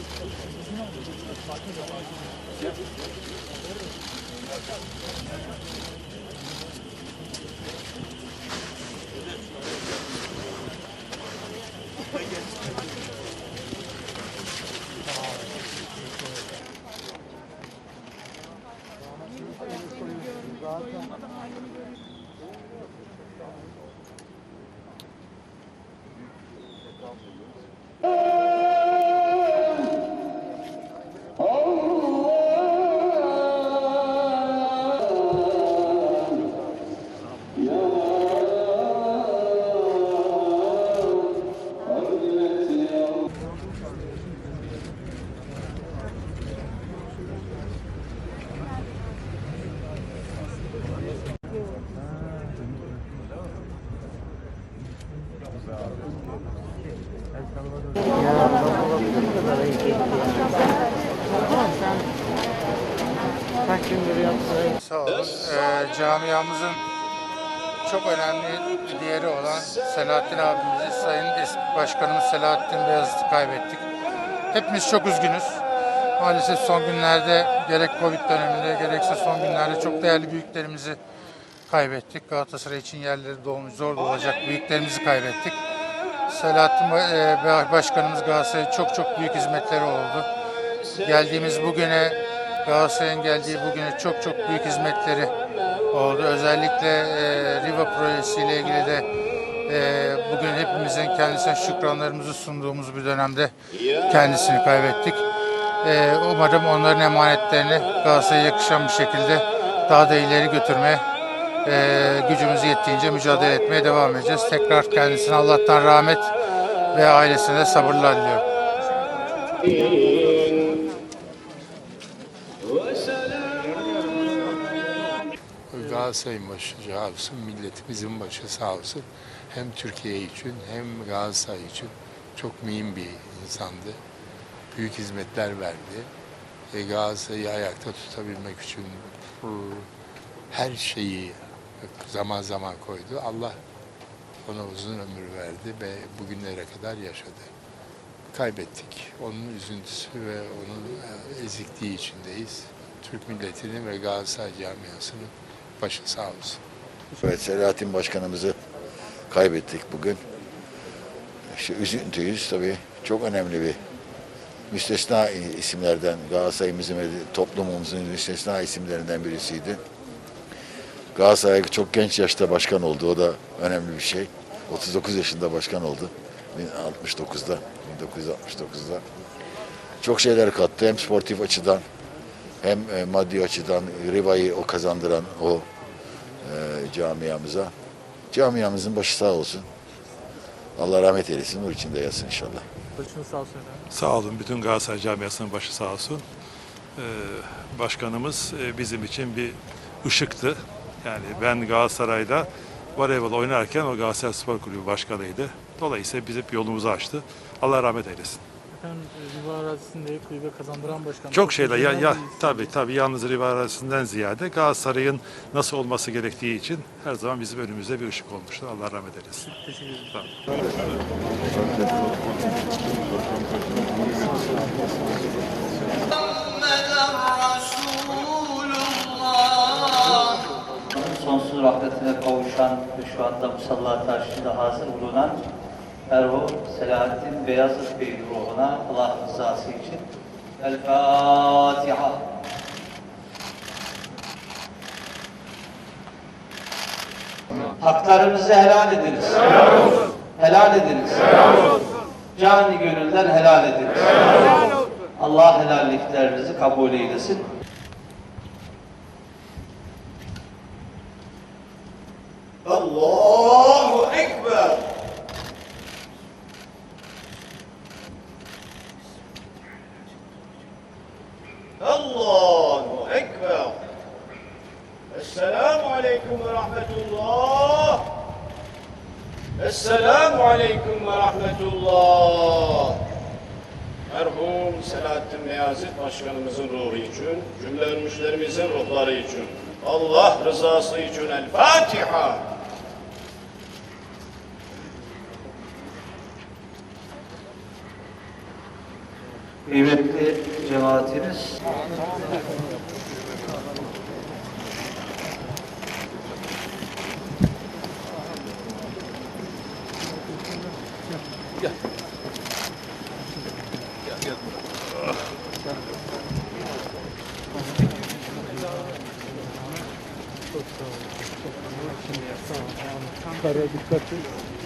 Thank you. Kaç gündür? Sağ olun. Ee, camiamızın çok önemli bir değeri olan Selahattin abimizi, Sayın eski Başkanımız Selahattin Beyazıt'ı kaybettik. Hepimiz çok üzgünüz. Maalesef son günlerde gerek Covid döneminde gerekse son günlerde çok değerli büyüklerimizi kaybettik. Galatasaray için yerleri dolmuş zor olacak büyüklerimizi kaybettik. Selahattin e, Başkanımız Galatasaray'a çok çok büyük hizmetleri oldu. Geldiğimiz bugüne Galatasaray'ın geldiği bugüne çok çok büyük hizmetleri oldu. Özellikle e, Riva projesiyle ilgili de e, bugün hepimizin kendisine şükranlarımızı sunduğumuz bir dönemde kendisini kaybettik. E, umarım onların emanetlerini Galatasaray'a yakışan bir şekilde daha da ileri götürmeye e, gücümüz yettiğince mücadele etmeye devam edeceğiz. Tekrar kendisine Allah'tan rahmet ve ailesine sabırlar diliyorum. Galatasaray'ın başı sağ olsun, milletimizin başı sağ olsun. Hem Türkiye için hem Galatasaray için çok mühim bir insandı. Büyük hizmetler verdi. E, Galatasaray'ı ayakta tutabilmek için her şeyi zaman zaman koydu. Allah ona uzun ömür verdi ve bugünlere kadar yaşadı. Kaybettik. Onun üzüntüsü ve onun ezikliği içindeyiz. Türk milletinin ve Galatasaray camiasının başı sağ olsun. Evet, Selahattin Başkanımızı kaybettik bugün. İşte üzüntüyüz tabii. Çok önemli bir müstesna isimlerden, Galatasaray'ımızın ve toplumumuzun müstesna isimlerinden birisiydi. Galatasaray çok genç yaşta başkan oldu. O da önemli bir şey. 39 yaşında başkan oldu. 1969'da, 1969'da. Çok şeyler kattı. Hem sportif açıdan hem e, maddi açıdan Riva'yı o kazandıran o e, camiamıza. Camiamızın başı sağ olsun. Allah rahmet eylesin. Nur içinde yatsın inşallah. Başınız sağ olsun efendim. Sağ olun. Bütün Galatasaray camiasının başı sağ olsun. Ee, başkanımız e, bizim için bir ışıktı. Yani ben Galatasaray'da voleybol oynarken o Galatasaray Spor Kulübü başkanıydı. Dolayısıyla bizim yolumuzu açtı. Allah rahmet eylesin. Efendim Riva arazisinde kulübe kazandıran başkan. Çok şeyler ya, ya Dünya tabii tabii yalnız Riva arasından ziyade Galatasaray'ın nasıl olması gerektiği için her zaman bizim önümüzde bir ışık olmuştur. Allah rahmet eylesin. Teşekkür ederim. Olun. Sonsuz rahmetine kavuşan ve şu anda musalla taşında hazır bulunan merhum Selahattin Beyazıt Bey'in ruhuna Allah rızası için El Fatiha. Haklarınızı helal ediniz. Helal ediniz. Cani gönülden helal ediniz. Allah helalliklerinizi kabul eylesin. Allahu Ekber. Allahu Ekber. Esselamu Aleyküm ve Rahmetullah. Esselamu Aleyküm ve Rahmetullah. Merhum Selahattin Beyazıt Başkanımızın ruhu için, cümle ölmüşlerimizin ruhları için, Allah rızası için El Fatiha. Kıymetli cemaatimiz, Ankara'ya dikkat et.